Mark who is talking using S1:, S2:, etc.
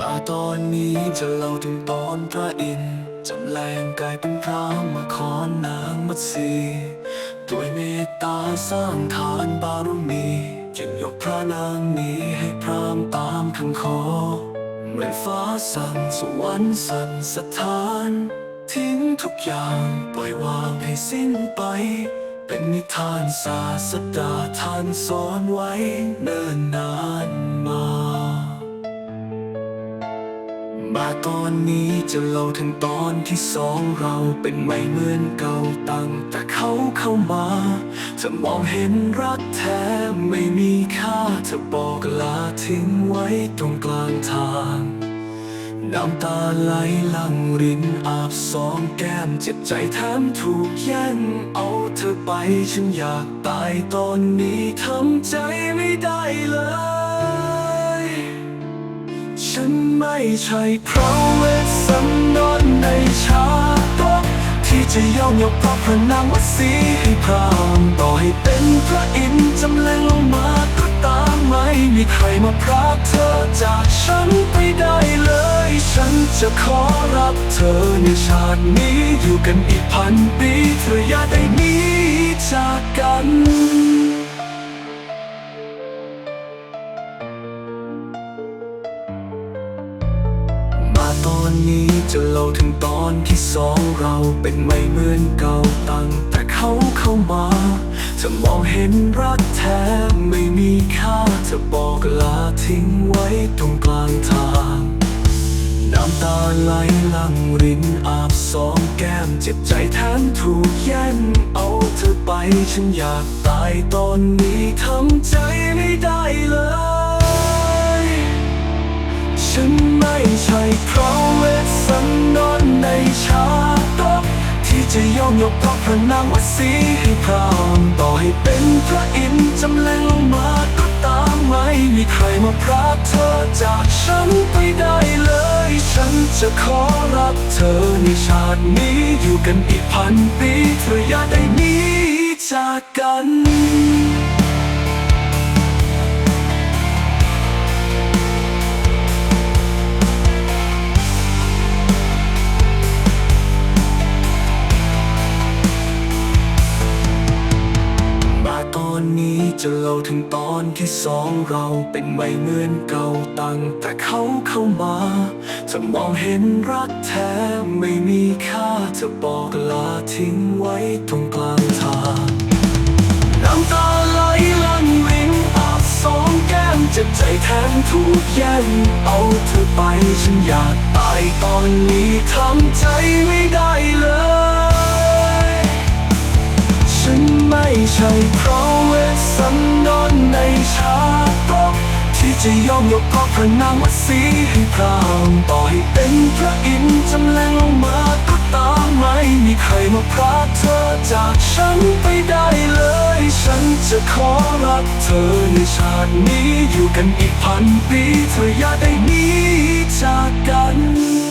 S1: มาตอนนี้จะเล่าถึงตอนพระอินทร์จำแรงกายเป็นพระมาขอนางมัตสีด้วยเมตตาสร้างฐานบารมีจึงยกพระนางนี้ให้พรามตามคำขอเหมือนฟ้าสั่งสวรรค์สั่นสถาน ทิ้งทุกอย่างปล่อยวางให้สิ้นไป เป็นนิทานศาสดาท่านสอนไว้เนิ่นนานมา มาตอนนี้จะเล่าถึงตอนที่สองเราเป็นไม่เหมือนเก่าตั้งแต่เขาเข้ามา จะมองเห็นรักแท้ไม่มีค่าจะบอกลาทิ้งไว้ตรงกลางทาง น้ำตาไหลลังรินอาบสองแก้มเจ็บใจแถมถูกแย่งเอาเธอไปฉันอยากตายตอนนี้ทำใจไม่ได้เลย ฉันไม่ใช่พระเวสสันดรในชาตกที่จะยอมยกเพราะพระนางวสีให้พรามต่อให้เป็นพระอินทร์จำแรงลงมาก็ตามไม่มีใครมาพรากเธอจากฉันไปได้เลย ฉันจะขอรับเธอในชาตินี้อยู่กันอีกพันปีเธออย่าได้หนีจากกัน ตอนนี้จะเล่าถึงตอนที่สองเราเป็นไม่เหมือนเก่าตั้งแต่เขาเข้ามาจะมองเห็นรักแท้ไม่มีค่าจะบอกลาทิ้งไว้ตรงกลางทาง น้ำตาไหลลังรินอาบสองแก้มเจ็บใจแทนถูกแย่งเอาเธอไปฉันอยากตายตอนนี้ทำใจไม่ได้เลย ฉันไม่ใช่เพราะเวสสันดรในชาตกที่จะยอมยกพระพระนางวสีให้พรามต่อให้เป็นพระอินทร์จำแรงลงมาก็ตามไม่มีใครมาพรากเธอจากฉันไปได้เลย ฉันจะขอรับเธอในชาตินี้อยู่กันอีกพันปีเธออย่าได้หนีจากกัน อนนี้จะเล่าถึงตอนที่สองเราเป็นไม่เหมือนเก่าตั้งแต่เขาเข้ามา จะมองเห็นรักแท้ไม่มีค่าจะบอกลาทิ้งไว้ตรงกลางทางน้ำตาไหลลังวิงอาบสองแก้มเจ็บใจแทนถูกแย่งเอาเธอไปฉันอยากตายตอนนี้ทำใจไม่ได้เลย ฉันไม่ใช่เพราะ จะยอมยกเพราะพระนางวสีให้พรามต่อให้เป็นพระอินทร์จำแรงลงมาก็ตามไม่มีใครมาพรากเธอจากฉันไปได้เลย ฉันจะขอรักเธอในชาตินี้อยู่กันอีกพันปีเธออย่าได้หนีจากกัน